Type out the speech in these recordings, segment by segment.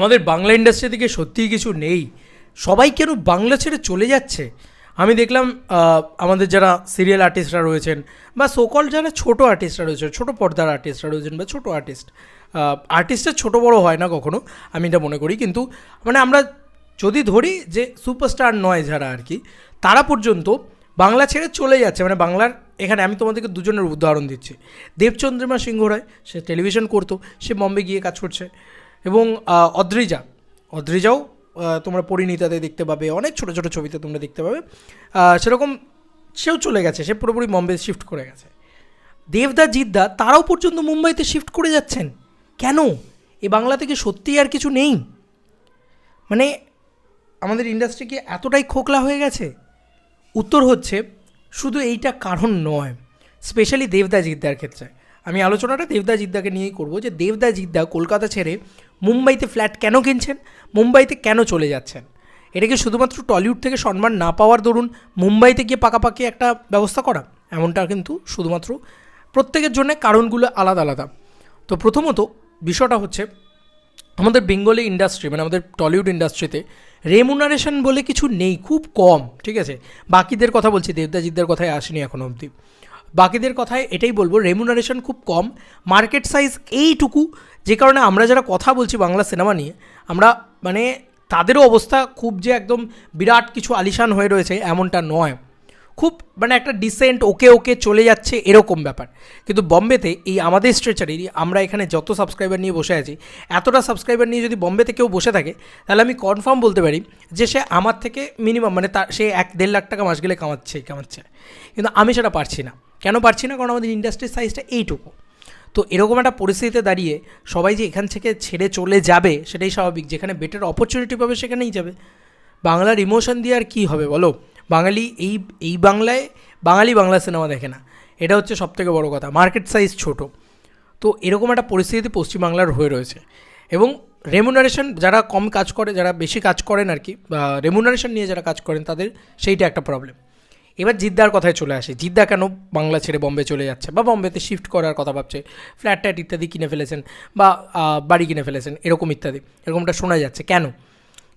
আমাদের বাংলা ইন্ডাস্ট্রি থেকে সত্যিই কিছু নেই? সবাই কেন বাংলা ছেড়ে চলে যাচ্ছে? আমি দেখলাম আমাদের যারা সিরিয়াল আর্টিস্টরা রয়েছেন বা সোকল যারা ছোট আর্টিস্টরা রয়েছেন, ছোট পর্দার আর্টিস্টরা রয়েছেন বা ছোট আর্টিস্ট আর্টিস্টের ছোট বড় হয় না কখনো, আমি এটা মনে করি। কিন্তু মানে আমরা যদি ধরি যে সুপারস্টার নয় যারা আর কি, তারা পর্যন্ত বাংলা ছেড়ে চলে যাচ্ছে। মানে বাংলার এখানে আমি তোমাদেরকে দুজনের উদাহরণ দিচ্ছি। দেবচন্দ্রিমা সিংহ রায় সে টেলিভিশন করতো, সে বম্বে গিয়ে কাজ করছে। এবং অদ্রিজা। অদ্রিজাও তোমরা পরিণীতাতে দেখতে পাবে, অনেক ছোটো ছোটো ছবিতে তোমরা দেখতে পাবে। সেরকম সেও চলে গেছে, সে পুরোপুরি বম্বে শিফট করে গেছে। দেবদা, জিদ্দা, তারাও পর্যন্ত মুম্বাইতে শিফট করে যাচ্ছেন। কেন? এ বাংলা থেকে সত্যিই আর কিছু নেই। মানে আমাদের ইন্ডাস্ট্রি কি এতটাই খোকলা হয়ে গেছে। উত্তর হচ্ছে, শুধু এইটা কারণ নয় স্পেশালি দেবদা, জিদ্দার ক্ষেত্রে। আমি আলোচনাটা দেবদা, জিদ্দাকে নিয়েই করব যে দেবদা, জিদ্দা কলকাতা ছেড়ে মুম্বাইতে ফ্ল্যাট কেন কিনছেন? মুম্বাইতে কেন চলে যাচ্ছেন? এটা কি শুধুমাত্র টলিউড থেকে সম্মান না পাওয়ার দরুন মুম্বাইতে গিয়ে পাকাপাকি একটা ব্যবস্থা করা? এমনটা কিন্তু শুধুমাত্র প্রত্যেকের জন্য কারণগুলো আলাদা আলাদা। তো প্রথমত বিষয়টা হচ্ছে, আমাদের বেঙ্গলি ইন্ডাস্ট্রি মানে আমাদের টলিউড ইন্ডাস্ট্রিতে রেমুনারেশন বলে কিছু নেই, খুব কম, ঠিক আছে? বাকিদের কথা বলছি দেবদাজিদের কথায় আসেনি এখনও অবধি। বাকিদের কথায় এটাই বলব রেমুনারেশন খুব কম। মার্কেট সাইজ এইটুকু, যে কারণে আমরা যারা কথা বলছি বাংলা সিনেমা নিয়ে, আমরা মানে তাদেরও অবস্থা খুব যে একদম বিরাট কিছু আলিশান হয়ে রয়েছে এমনটা নয়। খুব মানে একটা ডিসেন্ট ওকে ওকে চলে যাচ্ছে এরকম ব্যাপার। কিন্তু বম্বেতে এই আমাদের স্ট্রেচারেরই আমরা এখানে যত সাবস্ক্রাইবার নিয়ে বসে আছি, এতটা সাবস্ক্রাইবার নিয়ে যদি বম্বেতে কেউ বসে থাকে, তাহলে আমি কনফার্ম বলতে পারি যে সে আমার থেকে মিনিমাম মানে তার, সে এক দেড় লাখ টাকা মাস গেলে কামাচ্ছে কামাচ্ছে। কিন্তু আমি সেটা পারছি না। কেন পারছি না? কারণ আমাদের ইন্ডাস্ট্রির সাইজটা এইটুকু। তো এরকম একটা পরিস্থিতিতে দাঁড়িয়ে সবাই যে এখান থেকে ছেড়ে চলে যাবে, সেটাই স্বাভাবিক। যেখানে বেটার অপরচুনিটি পাবে, সেখানেই যাবে। বাংলার ইমোশন দিয়ে আর কী হবে বলো? বাঙালি এই এই বাংলায়, বাঙালি বাংলা সিনেমা দেখে না। এটা হচ্ছে সবথেকে বড় কথা। মার্কেট সাইজ ছোট। তো এরকম একটা পরিস্থিতি পশ্চিমবাংলার হয়ে রয়েছে। এবং রেমুনারেশন যারা কম কাজ করে, যারা বেশি কাজ করেন আর কি রেমুনারেশন নিয়ে যারা কাজ করেন, তাদের সেইটা একটা প্রবলেম এবার জিদ্দার কথায় চলে আসে। জিদ্দা কেন বাংলা ছেড়ে বম্বে চলে যাচ্ছে? বা বম্বেতে শিফট করার কথা ভাবছে? ফ্ল্যাট ট্যাট ইত্যাদি কিনে ফেলেছেন বা বাড়ি কিনে ফেলেছেন, এরকম ইত্যাদি। এরকমটা শোনা যাচ্ছে। কেন?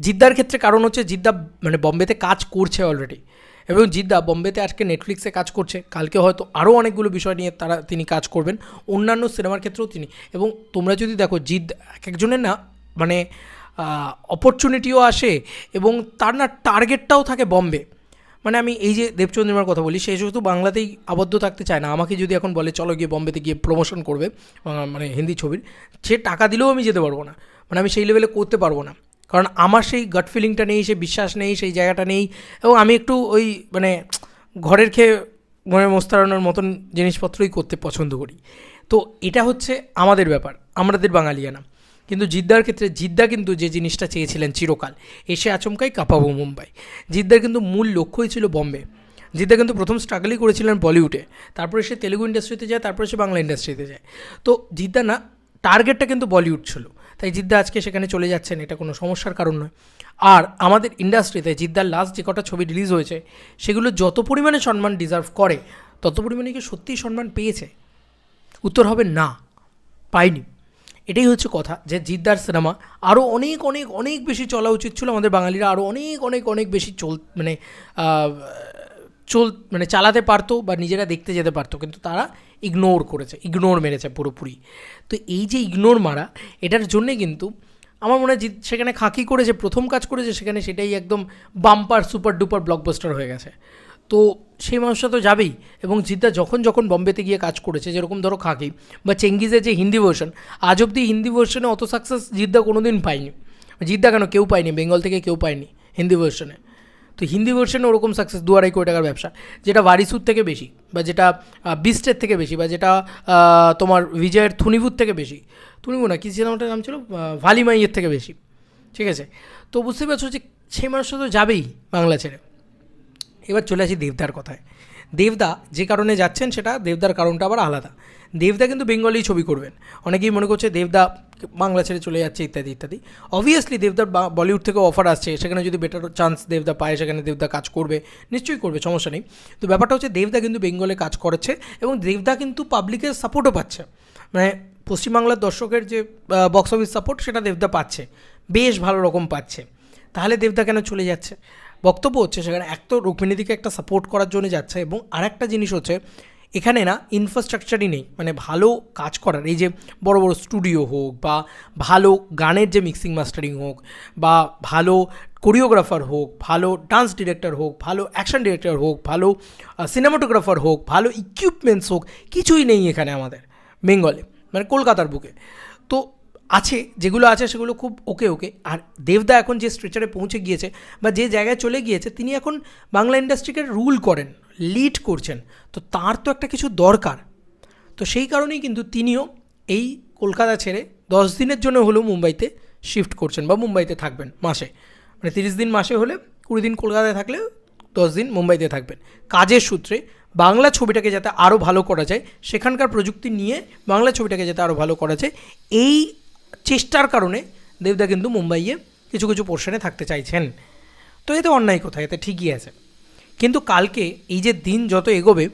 জিদ্দার ক্ষেত্রে কারণ হচ্ছে জিদ্দা মানে বম্বেতে কাজ করছে অলরেডি এবং জিদ্দা বম্বেতে আজকে নেটফ্লিক্সে কাজ করছে। কালকে হয়তো আরও অনেকগুলো বিষয় নিয়ে তারা, তিনি কাজ করবেন। অন্যান্য সিনেমার ক্ষেত্রেও তিনি। এবং তোমরা যদি দেখো জিদ এক একজনের না মানে অপরচুনিটিও আসে এবং তার না টার্গেটটাও থাকে বম্বে। মানে আমি এই যে দেবচন্দ্রিমার কথা বলি, সে যেহেতু বাংলাতেই আবদ্ধ থাকতে চায় না, আমাকে যদি এখন বলে, চলো গিয়ে বম্বেতে গিয়ে প্রমোশন করবে মানে হিন্দি ছবির, সে টাকা দিলেও আমি যেতে পারব না। মানে আমি সেই লেভেলে করতে পারব না। কারণ আমার সেই গাট ফিলিংটা নেই, সেই বিশ্বাস নেই, সেই জায়গাটা নেই, এবং আমি একটু ওই মানে ঘরের খেয়ে মনে মোস্তারানোর মতন জিনিসপত্রই করতে পছন্দ করি। তো এটা হচ্ছে আমাদের ব্যাপার, আমাদের বাঙালিয়ানা। কিন্তু জিদ্দার ক্ষেত্রে, জিদ্দা কিন্তু যে জিনিসটা চেয়েছিলেন চিরকাল, এসে আচমকাই কাঁপাবো মুম্বাই। জিদ্দার কিন্তু মূল লক্ষ্যই ছিল বম্বে। জিদ্দা কিন্তু প্রথম স্ট্রাগলই করেছিলেন বলিউডে, তারপরে সে তেলুগু ইন্ডাস্ট্রিতে যায়, তারপরে সে বাংলা ইন্ডাস্ট্রিতে যায়। তো জিদ্দা না টার্গেটটা কিন্তু বলিউড ছিল। তাই জিদ্দা আজকে সেখানে চলে যাচ্ছেন, এটা কোনো সমস্যার কারণ নয়। আর আমাদের ইন্ডাস্ট্রিতে জিদ্দার লাস্ট যে কটা ছবি রিলিজ হয়েছে, সেগুলো যত পরিমাণে সম্মান ডিজার্ভ করে, তত পরিমাণে কি সত্যিই সম্মান পেয়েছে? উত্তর হবে না, পাইনি। এটাই হচ্ছে কথা যে জিদ্দার সিনেমা আরও অনেক অনেক অনেক বেশি চলা উচিত ছিল আমাদের বাঙালিরা আরও অনেক অনেক অনেক বেশি চল মানে চল মানে চালাতে পারতো বা নিজেরা দেখতে যেতে পারতো, কিন্তু তারা ইগনোর করেছে ইগনোর মেরেছে পুরোপুরি। তো এই যে ইগনোর মারা, এটার জন্যে কিন্তু আমার মনে হয় সেখানে খাকি করেছে প্রথম কাজ করেছে, সেখানে সেটাই একদম বাম্পার সুপার ডুপার ব্লকবাস্টার হয়ে গেছে। তো সেই মানুষটা তো যাবেই, এবং জিদ্দা যখন যখন বম্বেতে গিয়ে কাজ করেছে, যেরকম ধরো খাকি বা চেঙ্গিজের যে হিন্দি ভার্সন আজ অব্দি হিন্দি ভার্সনে অত সাকসেস জিদ্দা কোনো দিন পায়নি। জিদ্দা কেন? কেউ পায়নি, বেঙ্গল থেকে কেউ পায়নি হিন্দি ভার্সনে তো হিন্দি ভার্সনে ওরকম সাকসেস দু আড়াই কোটি টাকার ব্যবসা, যেটা ওয়ারিসুর থেকে বেশি, বা যেটা বিস্টের থেকে বেশি, বা যেটা তোমার বিজয়ের থুনিভুর থেকে বেশি। থুনিভু না, কী সিনেমাটার নাম ছিল? ভালিমাইয়ের থেকে বেশি। ঠিক আছে? তো বুঝতে পারছ যে সেই মানুষটা তো যাবেই বাংলা ছেড়ে। এবার চলে আসি দেবদার কথায়। দেবদা যে কারণে যাচ্ছেন সেটা দেবদার কারণটা আবার আলাদা। দেবদা কিন্তু বেঙ্গলি ছবি করবেন। অনেকেই মনে করছে দেবদা বাংলা ছেড়ে চলে যাচ্ছে, ইত্যাদি ইত্যাদি। অবভিয়াসলি দেবদার বলিউড থেকে অফার আসছে, সেখানে যদি বেটার চান্স দেবদা পায়, সেখানে দেবদা কাজ করবে, নিশ্চয়ই করবে, সমস্যা নেই। তো ব্যাপারটা হচ্ছে দেবদা কিন্তু বেঙ্গলে কাজ করেছে এবং দেবদা কিন্তু পাবলিকের সাপোর্টও পাচ্ছে। মানে পশ্চিমবাংলার দর্শকের যে বক্স অফিস সাপোর্ট সেটা দেবদা পাচ্ছে। বেশ ভালো রকম পাচ্ছে। তাহলে দেবদা কেন চলে যাচ্ছে? বক্তব্য হচ্ছে সেখানে এক তো রুক্মিণীদিকে একটা সাপোর্ট করার জন্য যাচ্ছে এবং আরেকটা জিনিস হচ্ছে, এখানে না ইনফ্রাস্ট্রাকচারই নেই মানে ভালো কাজ করার, এই যে বড় বড় স্টুডিও হোক বা ভালো গানের যে মিক্সিং মাস্টারিং হোক বা ভালো কোরিওগ্রাফার হোক, ভালো ডান্স ডিরেক্টর হোক, ভালো অ্যাকশন ডিরেক্টর হোক, ভালো সিনেমাটোগ্রাফার হোক, ভালো ইকুইপমেন্টস হোক, কিছুই নেই এখানে আমাদের বেঙ্গলে মানে কলকাতার বুকে। তো আছে, যেগুলো আছে সেগুলো খুব ওকে ওকে আর দেবদা এখন যে স্ট্রেচারে পৌঁছে গিয়েছে বা যে জায়গায় চলে গিয়েছে, তিনি এখন বাংলা ইন্ডাস্ট্রিকে রুল করেন লিড করছেন। তো তার তো একটা কিছু দরকার। তো সেই কারণেই কিন্তু তিনিও এই কলকাতা ছেড়ে দশ দিনের জন্য হলেও মুম্বাইতে শিফট করছেন বা মুম্বাইতে থাকবেন মাসে। মানে তিরিশ দিন মাসে হলে কুড়ি দিন কলকাতায় থাকলে দশ দিন মুম্বাইতে থাকবেন। কাজের সূত্রে বাংলা ছবিটাকে যাতে আরও ভালো করা যায়, সেখানকার প্রযুক্তি নিয়ে বাংলা ছবিটাকে যাতে আরও ভালো করা যায়, এই চেষ্টার কারণে দেবদা কিন্তু মুম্বাইয়ে কিছু কিছু পোর্শনে থাকতে চাইছেন। তো এতে অন্যায় কোথায় এতে ঠিকই আছে। কিন্তু কালকে এই যে দিন যত এগোবে,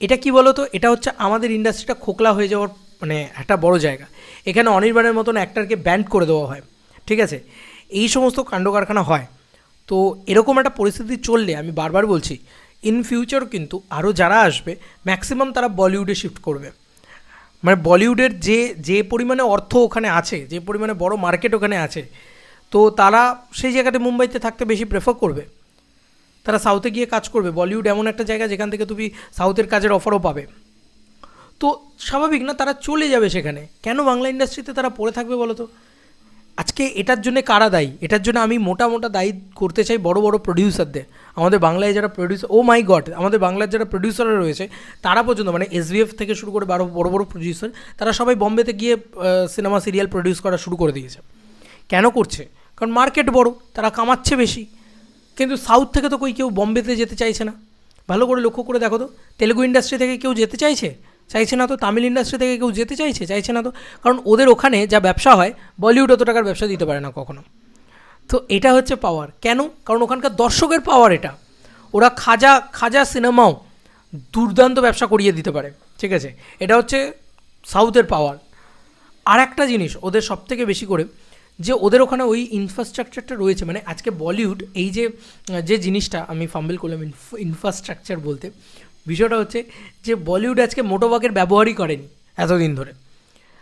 এটা কি বলতো? এটা হচ্ছে আমাদের ইন্ডাস্ট্রিটা খোকলা হয়ে যাওয়ার মানে একটা বড় জায়গা। এখানে অনির্বাণের মতন অ্যাক্টারকে ব্যান্ড করে দেওয়া হয়। ঠিক আছে? এই সমস্ত কাণ্ড কারখানা হয়। তো এরকম একটা পরিস্থিতি চললে, আমি বারবার বলছি ইন ফিউচার কিন্তু আরও যারা আসবে ম্যাক্সিমাম তারা বলিউডে শিফট করবে। মানে বলিউডের যে যে পরিমাণে অর্থ ওখানে আছে, যে পরিমাণে বড় মার্কেট ওখানে আছে, তো তারা সেই জায়গাতে মুম্বাইতে থাকতে বেশি প্রেফার করবে। তারা সাউথে গিয়ে কাজ করবে। বলিউড এমন একটা জায়গা যেখান থেকে তুমি সাউথের কাজের অফারও পাবে। তো স্বাভাবিক না, তারা চলে যাবে সেখানে। কেন বাংলা ইন্ডাস্ট্রিতে তারা পড়ে থাকবে বলো তো আজকে এটার জন্য কারা দায়ী? এটার জন্য আমি মোটা মোটা দায়ী করতে চাই বড় বড় প্রডিউসারদের আমাদের বাংলায় যারা প্রডিউসার ও মাই গড আমাদের বাংলার যারা প্রডিউসাররা রয়েছে, তারা পর্যন্ত মানে এসবিএফ থেকে শুরু করে বারো, বড় বড় প্রডিউসার তারা সবাই বম্বেতে গিয়ে সিনেমা সিরিয়াল প্রডিউস করা শুরু করে দিয়েছে। কেন করছে? কারণ মার্কেট বড়, তারা কামাচ্ছে বেশি। কিন্তু সাউথ থেকে তো কই কেউ বম্বেতে যেতে চাইছে না? ভালো করে লক্ষ্য করে দেখো তো, তেলেগু ইন্ডাস্ট্রি থেকে কেউ যেতে চাইছে? চাইছে না তো তামিল ইন্ডাস্ট্রি থেকে কেউ যেতে চাইছে? চাইছে না তো। কারণ ওদের ওখানে যা ব্যবসা হয় বলিউড অত টাকার ব্যবসা দিতে পারে না কখনো। তো এটা হচ্ছে পাওয়ার কেন? কারণ ওখানকার দর্শকের পাওয়ার এটা। ওরা খাজা খাজা সিনেমাও দুর্দান্ত ব্যবসা করিয়ে দিতে পারে। ঠিক আছে? এটা হচ্ছে সাউথের পাওয়ার আর একটা জিনিস ওদের সব থেকে বেশি করে, যে ওদের ওখানে ওই ইনফ্রাস্ট্রাকচারটা রয়েছে মানে আজকে বলিউড এই যে যে জিনিসটা আমি ফাম্বেল করলাম ইনফ্রাস্ট্রাকচার বলতে বিষয়টা হচ্ছে যে বলিউড আজকে মোটোবকের ব্যবহারই করেনি এতদিন ধরে।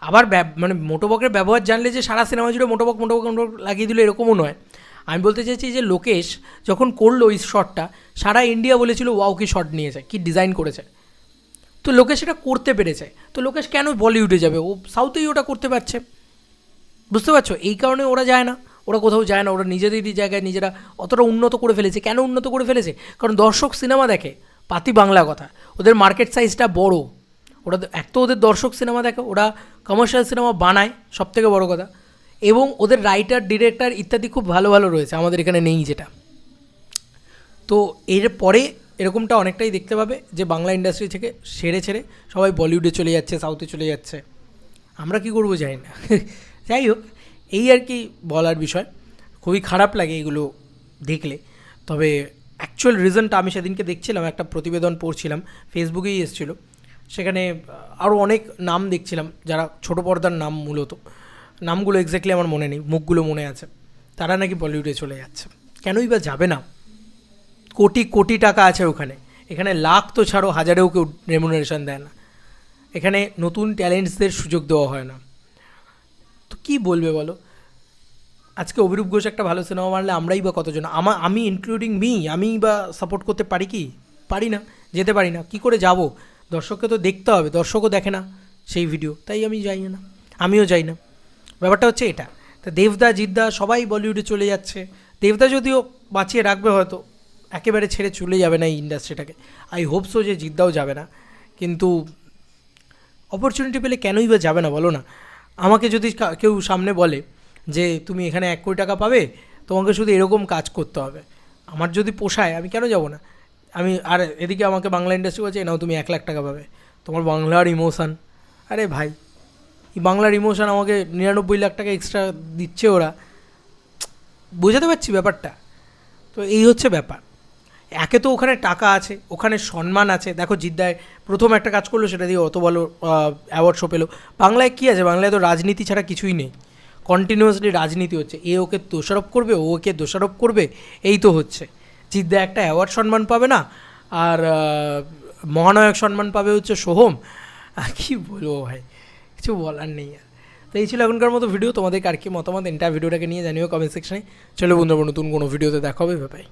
আবার মানে মোটোবকের ব্যবহার জানলে যে সারা সিনেমা জুড়ে মোটোবক মোটোবক মোটোবক লাগিয়ে দিল এরকমও নয়। আমি বলতে চাইছি যে লোকেশ যখন করল ওই শটটা, সারা ইন্ডিয়া বলেছিল, ওয়াও, কি শট নিয়েছে, কি ডিজাইন করেছে। তো লোকেশ এটা করতে পেরেছে। তো লোকেশ কেন বলিউডে যাবে? ও সাউথেই ওটা করতে পারছে। বুঝতে পারছ? এই কারণে ওরা যায় না। ওরা কোথাও যায় না। ওরা নিজেদেরই জায়গায় নিজেরা অতটা উন্নত করে ফেলেছে। কেন উন্নত করে ফেলেছে? কারণ দর্শক সিনেমা দেখে। পাতি বাংলা কথা। ওদের মার্কেট সাইজটা বড়। ওরা এক তো ওদের দর্শক সিনেমা দেখে, ওরা কমার্শিয়াল সিনেমা বানায় সব থেকে বড় কথা। এবং ওদের রাইটার ডিরেক্টর ইত্যাদি খুব ভালো ভালো রয়েছে, আমাদের এখানে নেই যেটা। তো এর পরে এরকমটা অনেকটাই দেখতে পাবে যে বাংলা ইন্ডাস্ট্রি থেকে সেরে ছেড়ে সবাই বলিউডে চলে যাচ্ছে সাউথে চলে যাচ্ছে। আমরা কি করব জানি না। যাই হোক, এই আর কি বলার বিষয়। খুবই খারাপ লাগে এগুলো দেখলে। তবে অ্যাকচুয়াল রিজনটা আমি সেদিনকে দেখছিলাম, একটা প্রতিবেদন পড়ছিলাম ফেসবুকেই এসেছিল। সেখানে আরও অনেক নাম দেখছিলাম, যারা ছোট পর্দার নাম মূলত। নামগুলো এক্স্যাক্টলি আমার মনে নেই, মুখগুলো মনে আছে। তারা নাকি বলিউডে চলে যাচ্ছে। কেনই বা যাবে না? কোটি কোটি টাকা আছে ওখানে। এখানে লাখ তো ছাড়ো, হাজারেও কেউ রেমুনারেশন দেয় না। এখানে নতুন ট্যালেন্টসদের সুযোগ দেওয়া হয় না। তো কী বলবে বলো? আজকে অভিরূপ ঘোষ একটা ভালো সিনেমা মারলে আমরাই বা কতজন? আমা, আমি ইনক্লুডিং মি আমি বা সাপোর্ট করতে পারি কি? পারি না, যেতে পারি না, কি করে যাব? দর্শককে তো দেখতে হবে, দর্শকও দেখে না সেই ভিডিও তাই আমি যাই না, আমিও যাই না। ব্যাপারটা হচ্ছে এটা, তা দেবদা, জিদ্দা সবাই বলিউডে চলে যাচ্ছে, দেবদা যদিও বাঁচিয়ে রাখবে হয়তো, একেবারে ছেড়ে চলে যাবে না এই ইন্ডাস্ট্রিটাকে আই হোপ সো যে জিদ্দাও যাবে না, কিন্তু অপরচুনিটি পেলে কেনই বা যাবে না বলো না। আমাকে যদি কেউ সামনে বলে যে তুমি এখানে এক কোটি টাকা পাবে, তোমাকে শুধু এরকম কাজ করতে হবে। আমার যদি পোষায়, আমি কেন যাব না? আমি, আর এদিকে আমাকে বাংলা ইন্ডাস্ট্রি বলছে, নাও, তুমি এক লাখ টাকা পাবে। তোমার বাংলার ইমোশান আরে ভাই, এই বাংলার ইমোশান আমাকে নিরানব্বই লাখ টাকা এক্সট্রা দিচ্ছে ওরা। বোঝাতে পারছি ব্যাপারটা? তো এই হচ্ছে ব্যাপার। একে তো ওখানে টাকা আছে, ওখানে সম্মান আছে। দেখো, জিদ্দায় প্রথম একটা কাজ করল, সেটা দিয়ে অত ভালো অ্যাওয়ার্ড শো পেল। বাংলায় কী আছে? বাংলায় তো রাজনীতি ছাড়া কিছুই নেই। কন্টিনিউয়াসলি রাজনীতি হচ্ছে। এ ওকে দোষারোপ করবে, ও ওকে দোষারোপ করবে, এই তো হচ্ছে। জিদ্দা একটা অ্যাওয়ার্ড সম্মান পাবে না, আর মহানায়ক সম্মান পাবে হচ্ছে সোহম। কী বলব ভাই, কিছু বলার নেই আর। তো এই ছিল এখনকার মতো ভিডিও তোমাদের আর কি মতামত? এন্টার ভিডিওটাকে নিয়ে জানিও কমেন্ট সেকশনে চলো বন্ধুরা, নতুন কোনো ভিডিওতে দেখা হবে ভাই